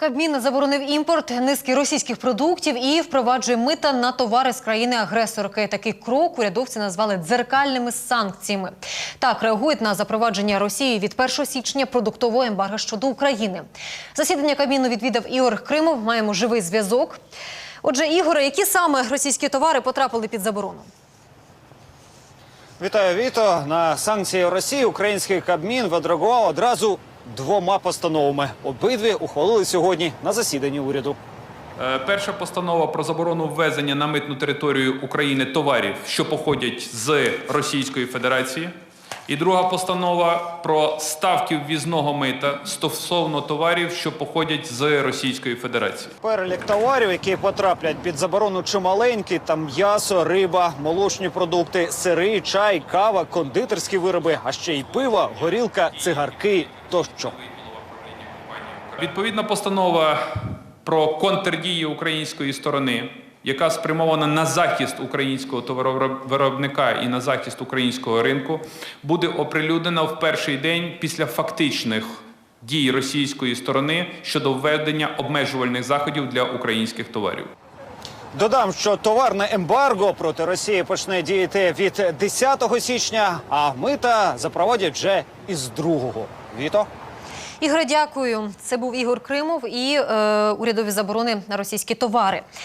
Кабмін заборонив імпорт низки російських продуктів і впроваджує мита на товари з країни-агресорки. Такий крок урядовці назвали дзеркальними санкціями. Так реагують на запровадження Росії від 1 січня продуктового ембарго щодо України. Засідання Кабміну відвідав Ігор Кримов. Маємо живий зв'язок. Отже, Ігоре, які саме російські товари потрапили під заборону? Вітаю, Віто. На санкції Росії український Кабмін відреагував одразу двома постановами. Обидві ухвалили сьогодні на засіданні уряду. Е, Перша постанова про заборону ввезення на митну територію України товарів, що походять з Російської Федерації. І друга постанова про ставки ввізного мита стосовно товарів, що походять з Російської Федерації. Перелік товарів, які потраплять під заборону чималенький, там м'ясо, риба, молочні продукти, сири, чай, кава, кондитерські вироби, а ще й пиво, горілка, цигарки тощо. Відповідна постанова про контрдії української сторони, яка спрямована на захист українського товаровиробника і на захист українського ринку, буде оприлюднена в перший день після фактичних дій російської сторони щодо введення обмежувальних заходів для українських товарів. Додам, що товарне ембарго проти Росії почне діяти від 10 січня, а мита запровадять вже із 2-го. Віто. Ігоре, дякую. Це був Ігор Кримов і е, урядові заборони на російські товари.